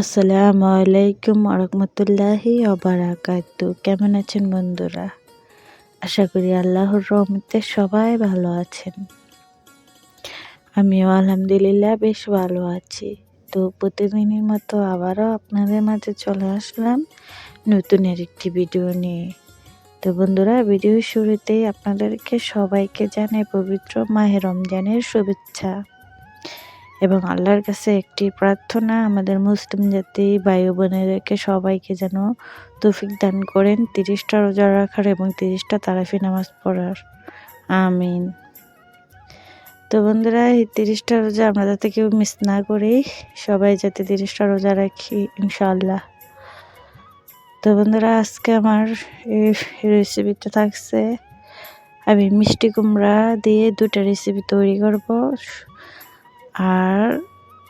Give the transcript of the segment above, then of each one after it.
আসসালামু আলাইকুম রহমতুল্লাহি অবারাকাতু কেমন আছেন বন্ধুরা? আশা করি আল্লাহর রহমতে সবাই ভালো আছেন। আমিও আলহামদুলিল্লাহ বেশ ভালো আছি। তো প্রতিদিনের মতো আবারও আপনাদের মাঝে চলে আসলাম নতুনের একটি ভিডিও নিয়ে। তো বন্ধুরা, ভিডিওর শুরুতেই আপনাদেরকে সবাইকে জানাই পবিত্র মাহে রমজানের শুভেচ্ছা। এবং আল্লাহর কাছে একটি প্রার্থনা, আমাদের মুসলিম জাতি ভাই বোনেদেরকে সবাইকে যেন তৌফিক দান করেন, তিরিশটা রোজা রাখার এবং তিরিশটা তারাফি নামাজ পড়ার। আমিন। তো বন্ধুরা, এই তিরিশটা রোজা আমরা যাতে কেউ মিস না করি, সবাই যাতে তিরিশটা রোজা রাখি, ইনশাআল্লাহ। তো বন্ধুরা, আজকে আমার এই রেসিপিটা থাকছে। আমি মিষ্টি কুমড়া দিয়ে দুটা রেসিপি তৈরি করব। আর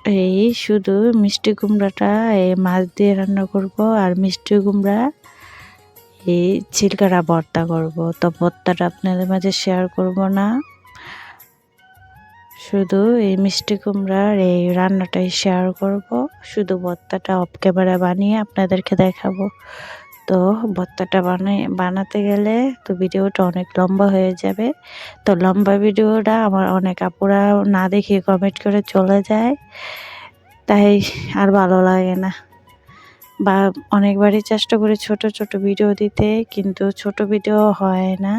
এই শুধু মিষ্টি কুমড়াটা, এই মাছ দিয়ে রান্না করব, আর মিষ্টি কুমড়া, এই চিলকারা ভর্তা করব। তো ভর্তাটা আপনাদের মাঝে শেয়ার করব না। শুধু এই মিষ্টি কুমড়ার এই রান্নাটাই শেয়ার করব। শুধু ভর্তাটা অফ ক্যামেরা বানিয়ে আপনাদেরকে দেখাবো। তো ভর্তাটা বানাই, বানাতে গেলে তো ভিডিওটা অনেক লম্বা হয়ে যাবে। তো লম্বা ভিডিওটা আমার অনেক আপুরা না দেখে কমেন্ট করে চলে যায়। তাই আর ভালো লাগে না। বা অনেকবারই চেষ্টা করি ছোট ছোট ভিডিও দিতে, কিন্তু ছোট ভিডিও হয় না।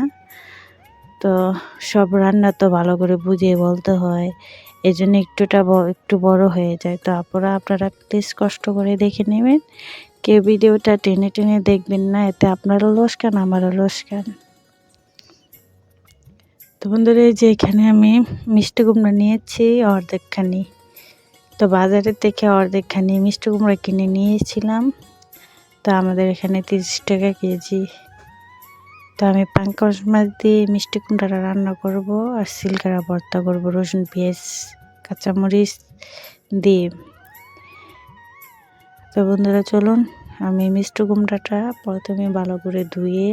তো সব রান্না তো ভালো করে বুঝিয়ে বলতে হয়। এই জন্য একটুটা একটু বড় হয়ে যায়। তো আপনারা আপনারা প্লিজ কষ্ট করে দেখে নেবেন। কেউ ভিডিওটা টেনে টেনে দেখবেন না, এতে আপনারও লোসকান, আমারও লোসকান। তো বন্ধুরা যে এখানে আমি মিষ্টি কুমড়া নিয়েছি, অর্ধেকখানি। তো বাজারের থেকে অর্ধেকখানি মিষ্টি কুমড়া কিনে নিয়েছিলাম। তো আমাদের এখানে তিরিশ টাকা কেজি। তো আমি পাঙ্কস মাছ দিয়ে মিষ্টি কুমড়াটা রান্না করব আর সিলকারা ভর্তা করব, রসুন, পেঁয়াজ, কাঁচামরিচ দিয়ে। তো বন্ধুরা, চলুন আমি মিষ্টি কুমড়াটা প্রথমে ভালো করে ধুয়ে,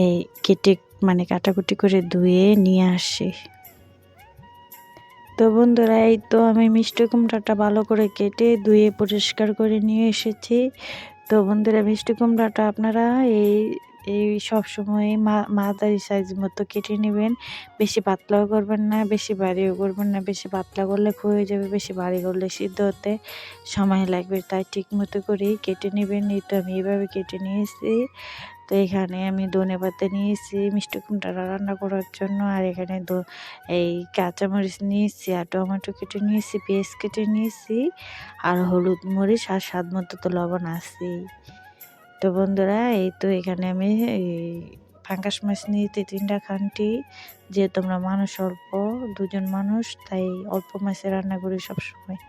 এই কেটে মানে কাটাকুটি করে ধুয়ে নিয়ে আসি। তো বন্ধুরা, এই তো আমি মিষ্টি কুমড়াটা ভালো করে কেটে ধুয়ে পরিষ্কার করে নিয়ে এসেছি। তো বন্ধুরা, মিষ্টি কুমড়াটা আপনারা এই এই সব সময় মাদারি সাইজ মতো কেটে নেবেন। বেশি পাতলাও করবেন না, বেশি বাড়িও করবেন না। বেশি পাতলা করলে হয়ে যাবে, বেশি বাড়ি করলে সিদ্ধ হতে সময় লাগবে। তাই ঠিক মতো করেই কেটে নেবেন। এই তো আমি এইভাবে কেটে নিয়েছি। তো এখানে আমি ধনে পাতা নিয়েছি, মিষ্টি কুমড়াটা রান্না করার জন্য। আর এখানে এই কাঁচামরিচ নিয়েছি আর টমেটো কেটে নিয়েছি, পেঁয়াজ কেটে নিয়েছি। আর হলুদ মরিচ আর স্বাদ মতো তো লবণ আছেই। তো বন্ধুরা, এই তো এখানে আমি ফাঙ্কাস মাছ নিয়েছি তিনটা খানটি। যে তোমরা মানুষ অল্প, দুজন মানুষ, তাই অল্প মাছে রান্না করি সবসময়।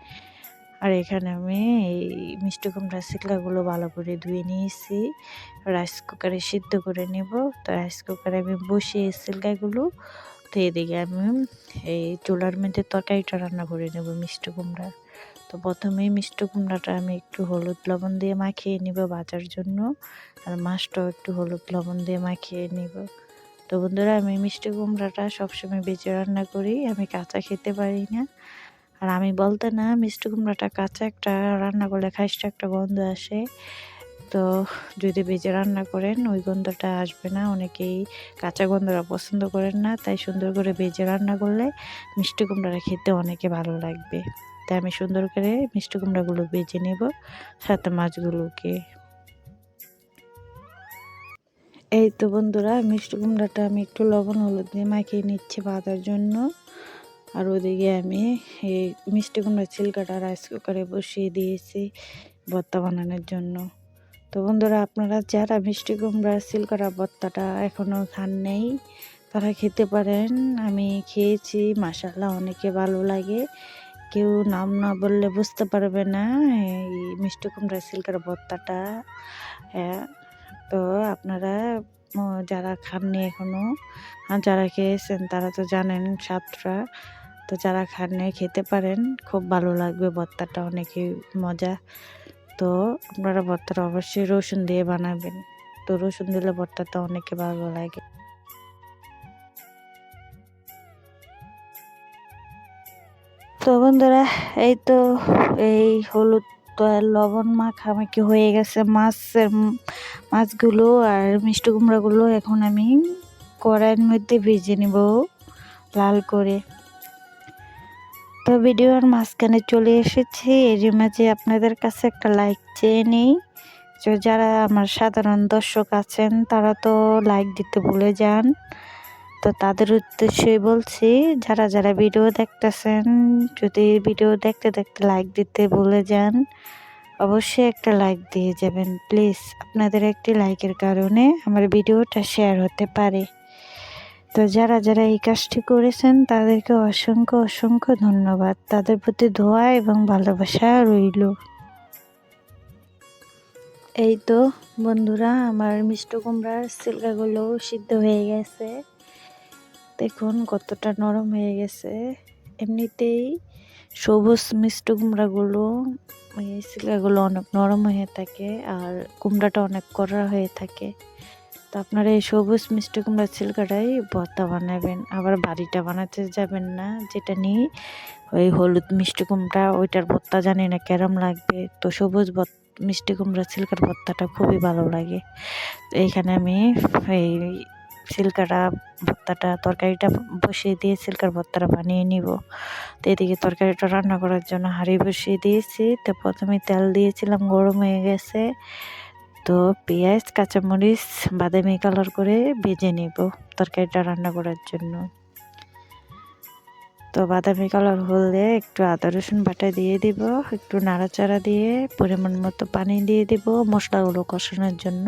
আর এখানে আমি এই মিষ্টি কুমড়া শিকলাগুলো ভালো করে ধুয়ে নিয়েছি। রাইস কুকারে সিদ্ধ করে নেব। তো রাইস কুকারে আমি বসিয়ে সিলকাগুলো। তো এদিকে আমি এই চুলার মধ্যে তরকারিটা রান্না করে নেব মিষ্টি কুমড়ার। তো প্রথমেই মিষ্টি কুমড়াটা আমি একটু হলুদ লবণ দিয়ে মাখিয়ে নিব বাজার জন্য। আর মাছটাও একটু হলুদ লবণ দিয়ে মাখিয়ে নিব। তো বন্ধুরা, আমি মিষ্টি কুমড়াটা সবসময় বেঁচে রান্না করি, আমি কাঁচা খেতে পারি না। আর আমি বলতে না, মিষ্টি কুমড়াটা কাঁচা একটা রান্না করলে খাইসটা একটা গন্ধ আসে। তো যদি বেজে রান্না করেন, ওই গন্ধটা আসবে না। অনেকেই কাঁচা গন্ধটা পছন্দ করেন না, তাই সুন্দর করে বেজে রান্না করলে মিষ্টি কুমড়াটা খেতে অনেকে ভালো লাগবে। তাই আমি সুন্দর করে মিষ্টি কুমড়াগুলো বেজে নেব, সাথে মাছগুলোকে। এই তো বন্ধুরা, মিষ্টি কুমড়াটা আমি একটু লবণ হলুদ দিয়ে মাখিয়ে নিচ্ছি বাঁধার জন্য। আর ওদিকে আমি এই মিষ্টি কুমড়া ছিলকাটা রাইস কুকারে বসিয়ে দিয়েছি ভর্তা বানানোর জন্য। তো বন্ধুরা, আপনারা যারা মিষ্টি কুমড়ার সিলকরা ভর্তাটা এখনও খান নেই, তারা খেতে পারেন। আমি খেয়েছি মাসাল্লাহ অনেকে ভালো লাগে। কেউ নাম না বললে বুঝতে পারবে না, এই মিষ্টি কুমড়া সিল্কের ভর্তাটা। হ্যাঁ তো আপনারা যারা খাননি এখনও যারা খেয়েছেন তারা তো জানেন স্বাদটা। তো যারা খাননি খেতে পারেন, খুব ভালো লাগবে ভর্তাটা, অনেকই মজা। তো আপনারা ভর্তাটা অবশ্যই রসুন দিয়ে বানাবেন। তো রসুন দিলে ভর্তাটা অনেকে ভালো লাগে। তো বন্ধুরা, এই তো এই হলুদ লবণ মাখামাখি হয়ে গেছে মাছের মাছগুলো আর মিষ্টি কুমড়াগুলো এখন আমি কড়াইয়ের মধ্যে ভেজে নেব লাল করে। তো ভিডিওর মাঝখানে চলে এসেছি এর মাঝে আপনাদের কাছে একটা লাইক চেয়ে নেই। যারা আমার সাধারণ দর্শক আছেন, তারা তো লাইক দিতে ভুলে যান। তো তাদের উদ্দেশ্যে বলছি, যারা যারা ভিডিও দেখতেছেন, যদি ভিডিও দেখতে দেখতে লাইক দিতে ভুলে যান, অবশ্যই একটা লাইক দিয়ে যাবেন। প্লিজ আপনাদের একটি লাইকের কারণে আমার ভিডিওটা শেয়ার হতে পারে। তো যারা যারা এই কাজটি করেছেন, তাদেরকে অসংখ্য অসংখ্য ধন্যবাদ। তাদের প্রতি দোয়া এবং ভালোবাসা রইল। এই তো বন্ধুরা, আমার মিষ্ট কুমড়ার সিলকাগুলো সিদ্ধ হয়ে গেছে। দেখুন কতটা নরম হয়ে গেছে। এমনিতেই সবুজ মিষ্ট কুমড়াগুলো, এই সিলকাগুলো অনেক নরম হয়ে থাকে আর কুমড়াটা অনেক কড়া হয়ে থাকে। তো আপনারা এই সবুজ মিষ্টি কুমড়ার ছিলকাটাই ভর্তা বানাবেন, আবার বাড়িটা বানাতে যাবেন না। যেটা নিয়ে ওই হলুদ মিষ্টি কুমড়া, ওইটার ভর্তা জানি না কেরম লাগবে। তো সবুজ মিষ্টি কুমড়া ছিলকার ভর্তাটা খুবই ভালো লাগে। এইখানে আমি এই সিলকাটা, ভর্তাটা, তরকারিটা বসিয়ে দিয়ে সিলকার ভর্তাটা বানিয়ে নিব। তো এদিকে তরকারিটা রান্না করার জন্য হাঁড়ি বসিয়ে দিয়েছি। তো প্রথমে তেল দিয়েছিলাম, গরম হয়ে গেছে। তো পেঁয়াজ, কাঁচামরিচ, বাদামি কালার করে ভেজে নিব তরকারিটা রান্না করার জন্য। তো বাদামি কালার হলে একটু আদা, রসুন বাটা দিয়ে দিব, একটু নাড়াচাড়া দিয়ে পরিমাণ মতো পানি দিয়ে দিব, মশলাগুলো কষানোর জন্য।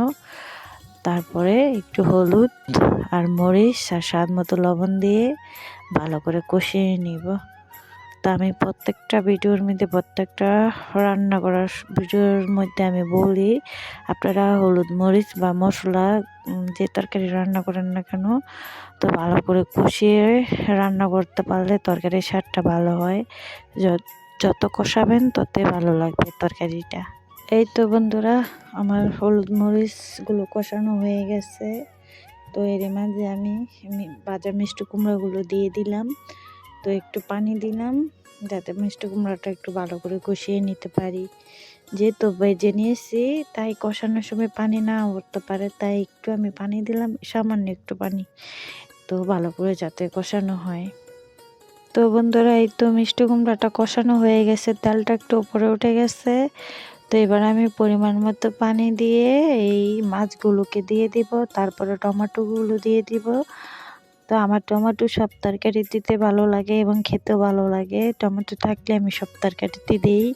তারপরে একটু হলুদ আর মরিচ আর স্বাদ মতো লবণ দিয়ে ভালো করে কষিয়ে নিব। তা আমি প্রত্যেকটা ভিডিওর মধ্যে প্রত্যেকটা রান্না করার ভিডিওর মধ্যে আমি বলি, আপনারা হলুদ মরিচ বা মশলা যে তরকারি রান্না করেন না কেন, তো ভালো করে কষিয়ে রান্না করতে পারলে তরকারির স্বাদটা ভালো হয়। যত কষাবেন ততই ভালো লাগবে তরকারিটা। এই তো বন্ধুরা, আমার হলুদ মরিচগুলো কষানো হয়ে গেছে। তো এর মাঝে আমি বাজা মিষ্টি কুমড়াগুলো দিয়ে দিলাম। তো একটু পানি দিলাম, যাতে মিষ্টি কুমড়াটা একটু ভালো করে কষিয়ে নিতে পারি। যেহেতু ভেজে নিয়েছি, তাই কষানোর সময় পানি না উঠতে পারে, তাই একটু আমি পানি দিলাম, সামান্য একটু পানি। তো ভালো করে যাতে কষানো হয়। তো বন্ধুরা, এই তো মিষ্টি কুমড়াটা কষানো হয়ে গেছে, তেলটা একটু উপরে উঠে গেছে। তো এবার আমি পরিমাণ মতো পানি দিয়ে এই মাছগুলোকে দিয়ে দিব, তারপরে টমেটোগুলো দিয়ে দিব। তো আমার টমেটো সব তরকারি দিতে ভালো লাগে এবং খেতেও ভালো লাগে। টমেটো থাকলে আমি সব তরকারিতে দিই।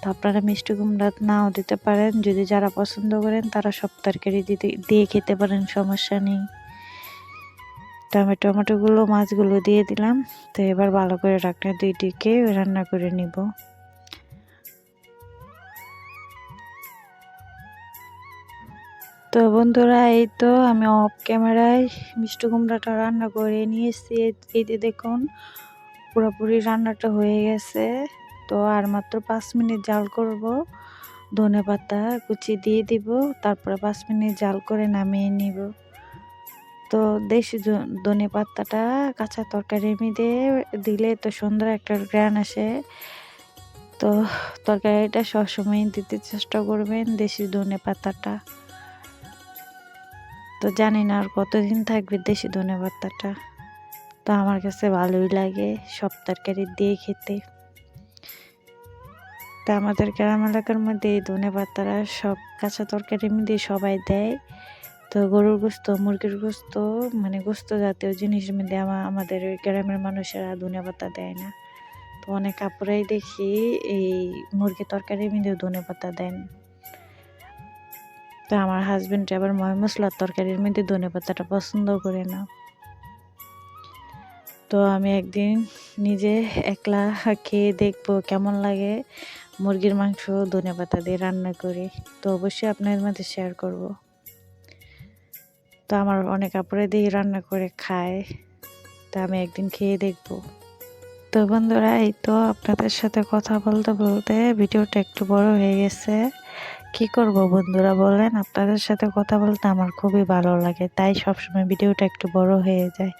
তো আপনারা মিষ্টি কুমড়া নাও দিতে পারেন। যদি যারা পছন্দ করেন, তারা সব তরকারি দিতে, দিয়ে খেতে পারেন, সমস্যা নেই। তো আমি টমেটোগুলো, মাছগুলো দিয়ে দিলাম। তো এবার ভালো করে রাখনা দুইটিকে রান্না করে নিব। তো বন্ধুরা, এই তো আমি অফ ক্যামেরায় মিষ্টি কুমড়াটা রান্না করে নিয়েছি। যে দেখুন, পুরোপুরি রান্নাটা হয়ে গেছে। তো আর মাত্র পাঁচ মিনিট জাল করব। ধনে পাতা কুচি দিয়ে দিব, তারপরে পাঁচ মিনিট জাল করে নামিয়ে নিব। তো দেশি ধনে পাতাটা কাঁচা তরকারির মধ্যে দিলে তো সুন্দর একটা গ্রান আসে। তো তরকারিটা সবসময় দিতে চেষ্টা করবেন দেশি ধনে পাতাটা। তো জানি না আর কতদিন থাকবে দেশি ধনে পাতাটা। তো আমার কাছে ভালোই লাগে সব তরকারি দিয়ে খেতে। তা আমাদের গ্রাম এলাকার মধ্যে এই ধনে পাতারা সব কাঁচা তরকারি মধ্যে সবাই দেয়। তো গরুর গোস্ত, মুরগির গোস্ত মানে গোস্ত জাতীয় জিনিসের মধ্যে আমার আমাদের গ্রামের মানুষেরা ধনে পাতা দেয় না। তো অনেক কাপড়াই দেখি এই মুরগি তরকারি মধ্যেও ধনে পাতা দেন। তো আমার হাজব্যান্ড আবার ময় মশলার তরকারির মধ্যে ধনে পাতাটা পছন্দ করে না। তো আমি একদিন নিজে একলা খেয়ে দেখব কেমন লাগে মুরগির মাংস, ধনে পাতা দিয়ে রান্না করি। তো অবশ্যই আপনাদের মধ্যে শেয়ার করব। তো আমার অনেক আপুরে দিয়ে রান্না করে খায়। তো আমি একদিন খেয়ে দেখব। তো বন্ধুরা, এই তো আপনাদের সাথে কথা বলতে বলতে ভিডিওটা একটু বড় হয়ে গেছে। কি করব বন্ধুরা বলেন? আপনাদের সাথে কথা বলতে আমার খুবই ভালো লাগে, তাই সবসময় ভিডিওটা একটু বড় হয়ে যায়।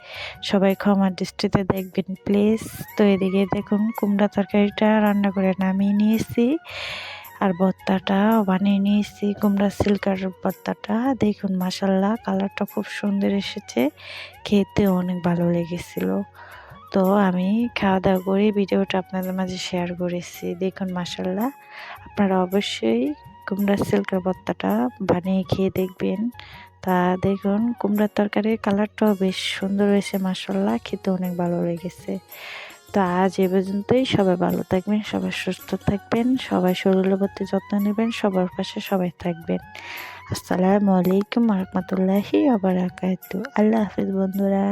সবাই ক্ষমার দৃষ্টিতে দেখবেন, প্লিজ। তো এদিকে দেখুন, কুমড়া তরকারিটা রান্না করে নামিয়ে নিয়েছি, আর ভর্তাটা বানিয়ে নিয়েছি, কুমড়া সিল্কার ভর্তাটা। দেখুন মাসাল্লাহ কালারটা খুব সুন্দর এসেছে, খেতে অনেক ভালো লেগেছিল। তো আমি খাওয়া দাওয়া করে ভিডিওটা আপনাদের মাঝে শেয়ার করেছি, দেখুন মাসাল্লাহ আপনারা অবশ্যই কুমড়া সিল্কের ভর্তাটা বানিয়ে খেয়ে দেখবেন। তা দেখুন, কুমড়ার তরকারির কালারটাও বেশ সুন্দর হয়েছে মাসাল্লাহ খেতে অনেক ভালো লেগেছে। তো আজ এ পর্যন্তই। সবাই ভালো থাকবেন, সবাই সুস্থ থাকবেন, সবাই শরীরের প্রতি যত্ন নেবেন, সবার পাশে সবাই থাকবেন। আসসালামু আলাইকুম রহমতুল্লাহি আবার আল্লাহ হাফিজ বন্ধুরা।